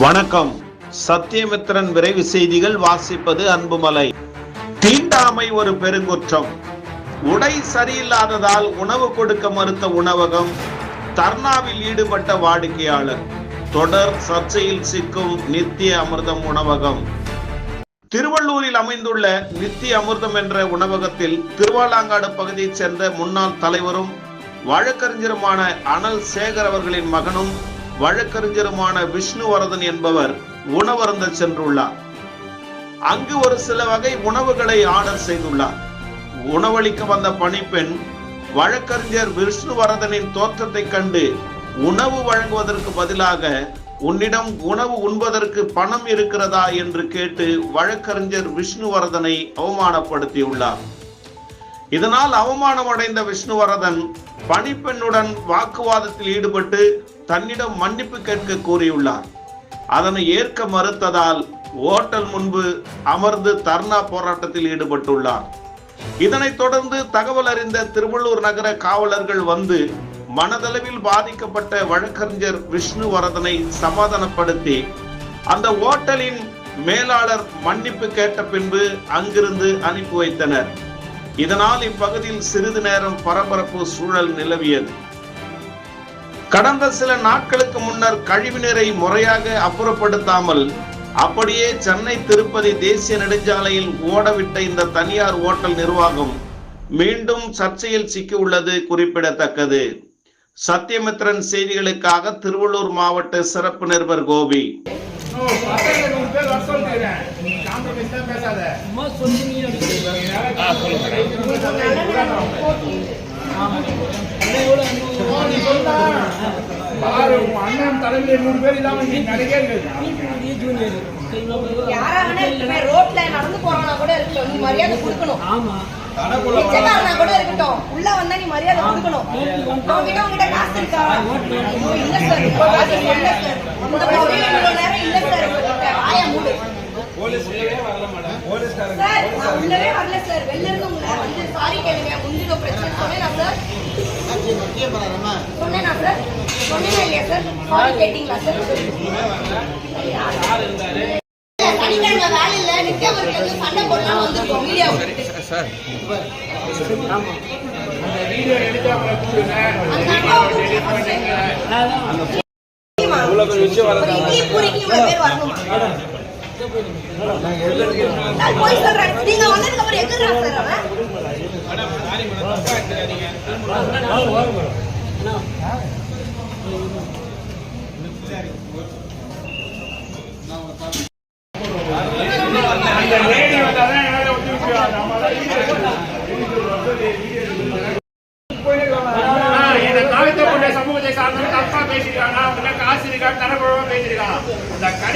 வணக்கம். சத்தியமித்திரன் விரைவு செய்திகள் வாசிப்பது அன்புமலை. தீண்டாமை ஒரு பெருங்குற்றம். உடை சரியில்லாததால் உணவு கொடுக்க மறுத்த உணவகம் தர்ணாவில் ஈடுபட்ட வாடிக்கையாளர். தொடர் சர்ச்சையில் சிக்கும் நித்திய அமிர்தம் உணவகம். திருவள்ளூரில் அமைந்துள்ள நித்திய அமிர்தம் என்ற உணவகத்தில் திருவாலாங்காடு பகுதியைச் சேர்ந்த முன்னாள் தலைவரும் வழக்கறிஞருமான அனல் சேகர் அவர்களின் மகனும் வழக்கறிஞருமான விஷ்ணுவரதன் என்பவர் உணவருந்த சென்றுள்ளார். அங்கு ஒரு சில வகை உணவுகளை ஆர்டர் செய்துள்ளார். உணவளிக்க வந்த பணிப்பெண் வழக்கறிஞர் விஷ்ணுவரதனின் தோற்றத்தை கண்டு உணவு வழங்குவதற்கு பதிலாக உன்னிடம் உணவு உண்பதற்கு பணம் இருக்கிறதா? என்று கேட்டு வழக்கறிஞர் விஷ்ணுவரதனை அவமானப்படுத்தியுள்ளார். இதனால் அவமானம் அடைந்த விஷ்ணுவரதன் பணிப்பெண்ணுடன் வாக்குவாதத்தில் ஈடுபட்டு தன்னிடம் மன்னிப்பு கேட்க கூறியுள்ளார். அதனை ஏற்க மறுத்ததால் ஓட்டல் முன்பு அமர்ந்து தர்ணா போராட்டத்தில் ஈடுபட்டுள்ளார். இதனைத் தொடர்ந்து தகவல் அறிந்த திருவள்ளூர் நகர காவலர்கள் வந்து மனதளவில் பாதிக்கப்பட்ட வழக்கறிஞர் விஷ்ணுவரதனை சமாதானப்படுத்தி அந்த ஓட்டலின் மேலாளர் மன்னிப்பு கேட்ட பின்பு அங்கிருந்து அனுப்பி வைத்தனர். இதனால் இப்பகுதியில் சிறிது நேரம் பரபரப்பு சூழல் நிலவியது. கடந்த சில நாட்களுக்கு முன்னர் கழிவுநீரை முறையாக அப்புறப்படுத்தாமல் அப்படியே சென்னை திருப்பதி தேசிய நெடுஞ்சாலையில் ஓடவிட்ட இந்த தனியார் ஓட்டல் நிர்வாகம் மீண்டும் சர்ச்சையில் சிக்கியுள்ளது குறிப்பிடத்தக்கது. சத்தியமித்ரன் செய்திகளுக்காக திருவள்ளூர் மாவட்ட சிறப்பு நிருபர் கோபி. ஓ, அண்ணன் தலைமையில பேர் இல்லாம நீ. யாரா வேணா இருக்கட்டும், ரோட்ல நடந்து போறானா கூட இருக்கட்டும் நீ மரியாதை கொடுக்கணும். ஆமா. பிச்சைக்காரனா கூட இருக்கட்டும். உள்ள வந்தா நீ மரியாதை கொடுக்கணும். உங்ககிட்ட காசு இருக்கா? இல்ல சார் இல்ல இவ்வளவு நேரம் இல்ல சார் உங்ககிட்ட வாய மூடு சார் நான் உள்ளவே வரல சார். வெளில இருந்து உங்களை வந்து சாரி கேளுங்க. முந்தின பிரச்சனை. சொன்னேனா சார் சொன்னேனா சார் சொன்னேனா இல்லையா சார் சாரி கேட்டீங்களா சார் சனிக்கிழமை வேலை இல்ல. நித்யா வந்து சண்டை போடலாம்னு வந்திருக்கோம். வீடியோ அந்த வீடியோ எடுத்து அவரை கூப்பிடுங்க. அந்த அண்ணாவுக்கு first போய் சொல்றேன். நீங்க வந்ததுக்கு அப்புறம் சார் அவன்?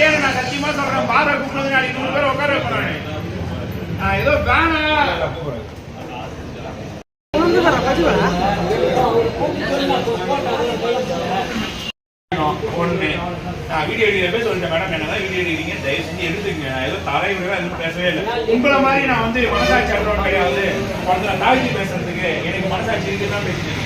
இந்த நான் சத்தியமா சொல்றேன். பார கூப்பிடுறது நாளைக்கு நூறு பேர் உட்கார வைப்பேன் நான் ஏதோ வேணா. ஒண்ணு. நான் வீடியோ எடுக்கிறப்ப சொல்லிட்டேன். மேடம் என்னதான் வீடியோ எடுக்கிறீங்க தயவு செஞ்சு எடுத்துக்கங்க. நான் ஏதோ தலைவரா எதுவும் பேசவே இல்லை. உங்களை மாதிரி நான் வந்து மனசாட்சி அற்றவன் கிடையாது. ஒருத்தரை தாழ்த்தி பேசுறதுக்கு எனக்கு மனசாட்சி இருக்குன்னு தான் பேசிட்டு